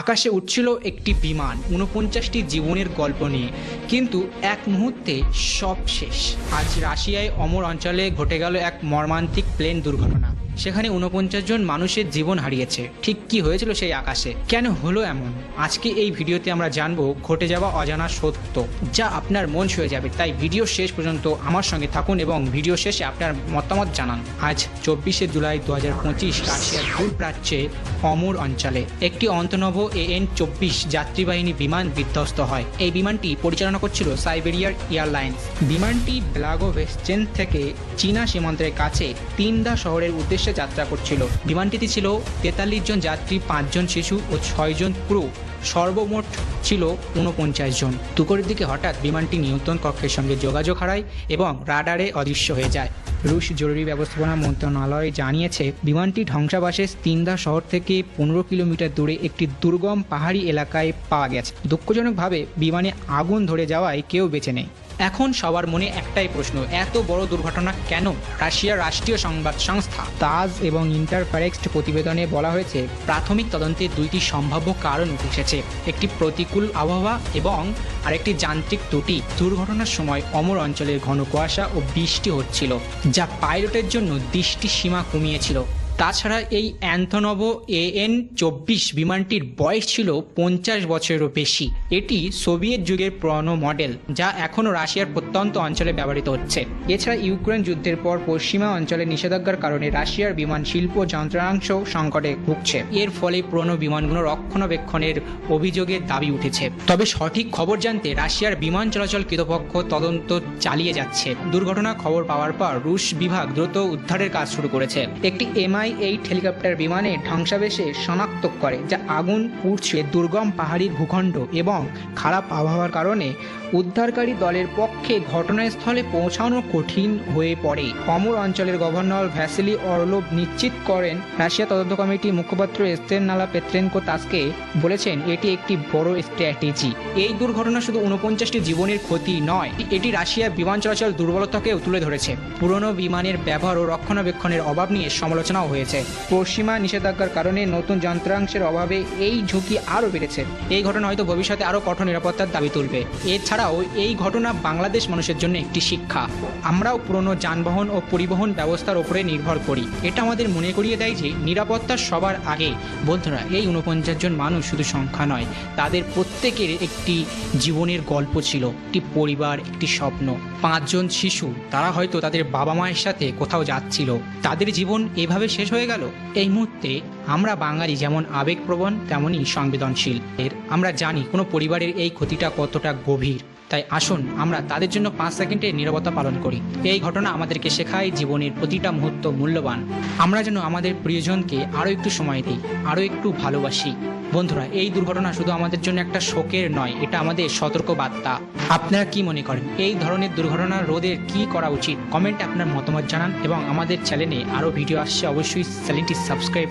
আকাশে উঠছিল একটি বিমান উনপঞ্চাশটি জীবনের গল্প নিয়ে। কিন্তু এক মুহূর্তে সব শেষ। আজ রাশিয়ায় অমর অঞ্চলে ঘটে গেল এক মর্মান্তিক প্লেন দুর্ঘটনা। সেখানে উনপঞ্চাশ জন মানুষের জীবন হারিয়েছে। ঠিক কি হয়েছিল সেই আকাশে? কেন হলো এমন? আজকে এই ভিডিওতে আমরা জানব ঘটে যাওয়া অজানা সত্য, যা আপনার মন ছুঁয়ে যাবে। তাই ভিডিও শেষ পর্যন্ত আমার সঙ্গে থাকুন এবং ভিডিও শেষে আপনার মতামত জানান। আজ চব্বিশে জুলাই দু হাজার পঁচিশ রাশিয়ার দূর প্রাচ্যে অমর অঞ্চলে একটি অন্তনব এএন চব্বিশ যাত্রীবাহিনী বিমান বিধ্বস্ত হয়। এই বিমানটি পরিচালনা করছিল সাইবেরিয়ার এয়ারলাইন্স। বিমানটি ব্লাগোভেস্চেন থেকে চীনা সীমান্তের কাছে তিনদা শহরের উদ্দেশ্যে যাত্রা করছিল। বিমানটিতে ছিল তেতাল্লিশ জন যাত্রী পাঁচজন শিশু ও ছয়জন ক্রু। সর্বমোট ছিল ঊনপঞ্চাশ জন। দুপুরের দিকে হঠাৎ বিমানটি নিয়ন্ত্রণ কক্ষের সঙ্গে যোগাযোগ হারায় এবং রাডারে অদৃশ্য হয়ে যায়। রুশ জরুরি ব্যবস্থাপনা মন্ত্রণালয় জানিয়েছে, বিমানটি ধ্বংসাবাসে তিনদা শহর থেকে পনেরো কিলোমিটার দূরে একটি দুর্গম পাহাড়ি এলাকায় পাওয়া গেছে। দুঃখজনকভাবে বিমানে আগুন ধরে যাওয়ায় কেউ বেঁচে নেই। এখন সবার মনে একটাই প্রশ্ন, এত বড় দুর্ঘটনা কেন? রাশিয়ার রাষ্ট্রীয় সংবাদ সংস্থা তাজ এবং ইন্টারফারেক্সড প্রতিবেদনে বলা হয়েছে, প্রাথমিক তদন্তে দুইটি সম্ভাব্য কারণ উঠে এসেছে। একটি প্রতিকূল আবহাওয়া এবং আরেকটি যান্ত্রিক ত্রুটি। দুর্ঘটনার সময় অমর অঞ্চলের ঘন কুয়াশা ও বৃষ্টি হচ্ছিল। যা পাইলটের জন্য দৃষ্টি সীমা কমিয়েছিল। তাছাড়া এই অ্যান্থনভ এএন চব্বিশ বিমানটির বয়স ছিল পঞ্চাশ বছরেরও বেশি। এটি সোভিয়েত যুগের পুরনো মডেল, যা এখনও রাশিয়ার প্রত্যন্ত অঞ্চলে ব্যবহৃত হচ্ছে। এছাড়া ইউক্রেন যুদ্ধের পর পশ্চিমা অঞ্চলে নিষেধাজ্ঞার কারণে রাশিয়ার বিমান শিল্প যন্ত্রাংশ সংকটে ভুগছে। এর ফলে পুরনো বিমানগুলো রক্ষণাবেক্ষণের অভিযোগের দাবি উঠেছে। তবে সঠিক খবর জানতে রাশিয়ার বিমান চলাচল কৃতপক্ষ তদন্ত চালিয়ে যাচ্ছে। দুর্ঘটনার খবর পাওয়ার পর রুশ বিভাগ দ্রুত উদ্ধারের কাজ শুরু করেছে। একটি এমআই এইট হেলিকপ্টার বিমানে ধ্বংসাবেশে শনাক্ত করে, যা আগুন উঠছে দুর্গম পাহাড়ির ভূখণ্ড এবং খারাপ আবহাওয়ার কারণে উদ্ধারকারী দলের পক্ষে ঘটনাস্থলে পৌঁছানো কঠিন হয়ে পড়ে। অমর অঞ্চলের গভর্নর ভ্যাসিলি অরলোভ নিশ্চিত করেন, রাশিয়া তদন্ত কমিটি মুখপাত্র এস্তের নালা পেত্রেনকো তাসকে বলেছেন, এটি একটি বড় স্ট্র্যাটেজি। এই দুর্ঘটনা শুধু উনপঞ্চাশটি জীবনের ক্ষতি নয়, এটি রাশিয়ার বিমান চলাচল দুর্বলতাকেও তুলে ধরেছে। পুরনো বিমানের ব্যবহার ও রক্ষণাবেক্ষণের অভাব নিয়ে সমালোচনাও হয়েছে। পশ্চিমা নিষেধাজ্ঞার কারণে নতুন যন্ত্রাংশের অভাবে এই ঝুঁকি আরও বেড়েছে। এই ঘটনা হয়তো ভবিষ্যতে আরও কঠোর নিরাপত্তার দাবি তুলবে। এছাড়াও এই ঘটনা বাংলাদেশ মানুষের জন্য একটি শিক্ষা। আমরাও পুরনো যানবাহন ও পরিবহন ব্যবস্থার ওপরে নির্ভর করি। এটা আমাদের মনে করিয়ে দেয় যে নিরাপত্তা সবার আগে। বন্ধুরা, এই উনপঞ্চাশ জন মানুষ শুধু সংখ্যা নয়, তাদের প্রত্যেকের একটি জীবনের গল্প ছিল, একটি পরিবার, একটি স্বপ্ন। পাঁচজন শিশু, তারা হয়তো তাদের বাবা মায়ের সাথে কোথাও যাচ্ছিল। তাদের জীবন এভাবে শেষ হয়ে গেল। এই মুহূর্তে আমরা বাঙালি যেমন আবেগপ্রবণ তেমনই সংবেদনশীল। এর আমরা জানি কোনো পরিবারের এই ক্ষতিটা কতটা গভীর। তাই আসুন, আমরা তাদের জন্য পাঁচ সেকেন্ডের নিরবতা পালন করি। এই ঘটনা আমাদেরকে শেখায় জীবনের প্রতিটা মুহূর্ত মূল্যবান। আমরা যেন আমাদের প্রিয়জনকে আরও একটু সময় দিই, আরও একটু ভালোবাসি। বন্ধুরা, এই দুর্ঘটনা শুধু আমাদের জন্য একটা শোকের নয়, এটা আমাদের সতর্ক বার্তা। আপনারা কি মনে করেন, এই ধরনের দুর্ঘটনা রোধের কি করা উচিত? কমেন্টে আপনার মতামত জানান এবং আমাদের চ্যানেলে আরও ভিডিও আসছে, অবশ্যই চ্যানেলটি সাবস্ক্রাইব